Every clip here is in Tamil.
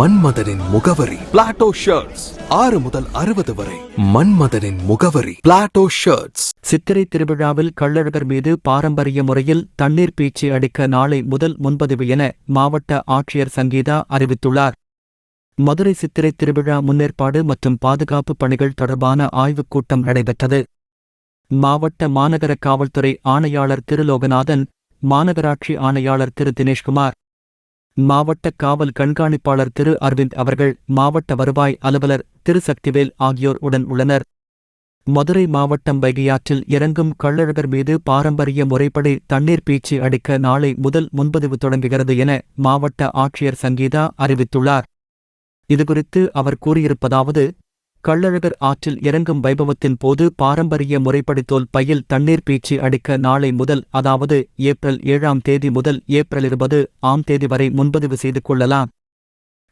மன்மதனின் முகவரி. பிளாட்டோ ஷர்ட்ஸ் ஆறு முதல் அறுபது வரை. மன்மதனின் முகவரி. பிளாட்டோ ஷர்ட்ஸ் சித்திரை திருவிழாவில் கள்ளழகர் மீது பாரம்பரிய முறையில் தண்ணீர் பீச்சு அடிக்க நாளை முதல் முன்பதிவு என மாவட்ட ஆட்சியர் சங்கீதா அறிவித்துள்ளார். மதுரை சித்திரை திருவிழா முன்னேற்பாடு மற்றும் பாதுகாப்பு பணிகள் தொடர்பான ஆய்வுக் கூட்டம் நடைபெற்றது. மாவட்ட மாநகர காவல்துறை ஆணையாளர் திரு லோகநாதன் மாநகராட்சி ஆணையாளர் திரு தினேஷ்குமார் மாவட்ட காவல் கண்காணிப்பாளர் திரு அரவிந்த் அவர்கள் மாவட்ட வருவாய் அலுவலர் திரு சக்திவேல் ஆகியோர் உடன் உள்ளனர். மதுரை மாவட்டம் வைகையாற்றில் இறங்கும் கள்ளழகர் மீது பாரம்பரிய முறைப்படி தண்ணீர் பீச்சு அடிக்க நாளை முதல் முன்பதிவு தொடங்குகிறது என மாவட்ட ஆட்சியர் சங்கீதா அறிவித்துள்ளார். இதுகுறித்து அவர் கூறியிருப்பதாவது கள்ளழகர் ஆற்றில் இறங்கும் வைபவத்தின் போது பாரம்பரிய முறைப்படி தோல் பையில் தண்ணீர் பீச்சி அடிக்க நாளை முதல் அதாவது ஏப்ரல் ஏழாம் தேதி முதல் ஏப்ரல் இருபது ஆம் தேதி வரை முன்பதிவு செய்து கொள்ளலாம்.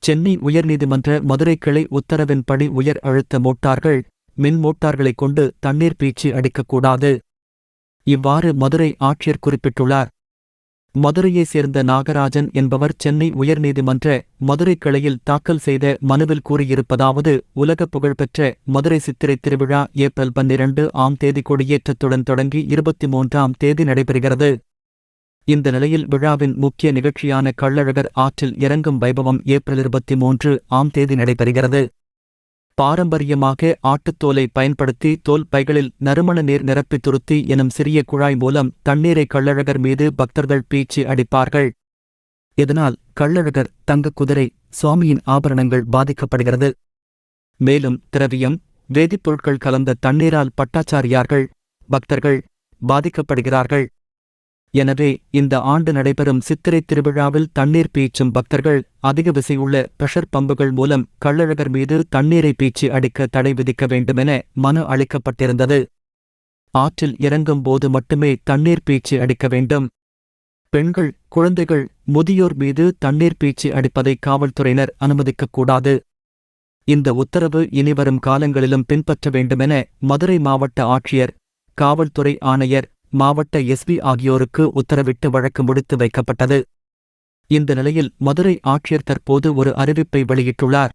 சென்னை உயர்நீதிமன்ற மதுரை கிளை உத்தரவின்படி உயர் அழுத்த மோட்டார்கள் மின் மோட்டார்களைக் கொண்டு தண்ணீர் பீச்சி அடிக்கக்கூடாது. இவ்வாறு மதுரை ஆட்சியர் குறிப்பிட்டுள்ளார். மதுரையைச் சேர்ந்த நாகராஜன் என்பவர் சென்னை உயர்நீதிமன்ற மதுரை கிளையில் தாக்கல் செய்த மனுவில் கூறியிருப்பதாவது உலக புகழ்பெற்ற மதுரை சித்திரை திருவிழா ஏப்ரல் பன்னிரண்டு ஆம் தேதி கொடியேற்றத்துடன் தொடங்கி இருபத்தி மூன்றாம் தேதி நடைபெறுகிறது. இந்த நிலையில் விழாவின் முக்கிய நிகழ்ச்சியான கள்ளழகர் ஆற்றில் இறங்கும் வைபவம் ஏப்ரல் இருபத்தி மூன்று ஆம் தேதி நடைபெறுகிறது. பாரம்பரியமாக ஆட்டுத்தோலை பயன்படுத்தி தோல் பைகளில் நறுமண நீர் நிரப்பி துருத்தி எனும் சிறிய குழாய் மூலம் தண்ணீரை கள்ளழகர் மீது பக்தர்கள் பீச்சி அடிப்பார்கள். இதனால் கள்ளழகர் தங்க குதிரை சுவாமியின் ஆபரணங்கள் பாதிக்கப்படுகிறது. மேலும் திரவியம் வேதிப்பொருட்கள் கலந்த தண்ணீரால் பட்டாச்சாரியார்கள் பக்தர்கள் பாதிக்கப்படுகிறார்கள். எனவே இந்த ஆண்டு நடைபெறும் சித்திரை திருவிழாவில் தண்ணீர் பீச்சும் பக்தர்கள் அதிக விசையுள்ள பிரஷர் பம்புகள் மூலம் கள்ளழகர் மீது தண்ணீரை பீச்சி அடிக்க தடை விதிக்க வேண்டுமென மனு அளிக்கப்பட்டிருந்தது. ஆற்றில் இறங்கும் போது மட்டுமே தண்ணீர் பீச்சு அடிக்க வேண்டும். பெண்கள் குழந்தைகள் முதியோர் மீது தண்ணீர் பீச்சு அடிப்பதை காவல்துறையினர் அனுமதிக்கக்கூடாது. இந்த உத்தரவு இனிவரும் காலங்களிலும் பின்பற்ற வேண்டுமென மதுரை மாவட்ட ஆட்சியர் காவல்துறை ஆணையர் மாவட்ட எஸ்பி ஆகியோருக்கு உத்தரவிட்டு வழக்கு முடித்து வைக்கப்பட்டது இந்த நிலையில் மதுரை ஆட்சியர் தற்போது ஒரு அறிவிப்பை வெளியிட்டுள்ளார்